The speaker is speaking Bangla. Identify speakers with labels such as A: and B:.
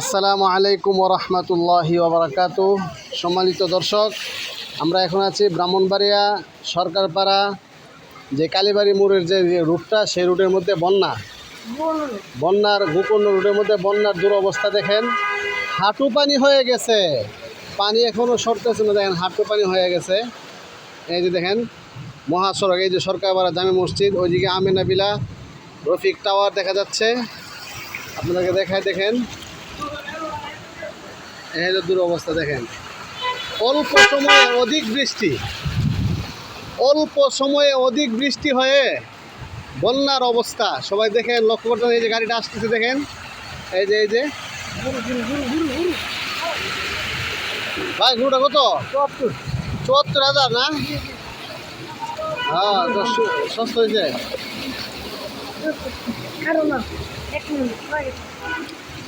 A: আসসালামু আলাইকুম ওরহমতুল্লাহি ওবরাকাত সম্মানিত দর্শক, আমরা এখন আছি ব্রাহ্মণবাড়িয়া সরকারপাড়া, যে কালীবাড়ি মোড়ের যে রুটটা, সেই রুটের মধ্যে বন্যা। বন্যার গোপন্ন রুটের মধ্যে বন্যার দুরবস্থা দেখেন। হাঁটু পানি হয়ে গেছে। পানি এখনও সরতেছে না, দেখেন, হাঁটু পানি হয়ে গেছে। এই যে দেখেন, মহাসড়ক, এই যে সরকারপাড়া জামে মসজিদ, ওইদিকে আমিনাবিলা রফিক টাওয়ার দেখা যাচ্ছে। আপনাদেরকে দেখায় দেখেন। হলো দুরবস্থা দেখেন। অল্প সময়ে অধিক বৃষ্টি। অল্প সময়ে অধিক বৃষ্টি হয়ে বন্যার অবস্থা। সবাই দেখেন, লক্ষ্য করতেন এই যে গাড়িটা আসতেছে, দেখেন। এই যে এই যে। ভাই ঘুরটা কত? চুয়াত্তর হাজার না? হ্যাঁ সস্তা হয়েছে।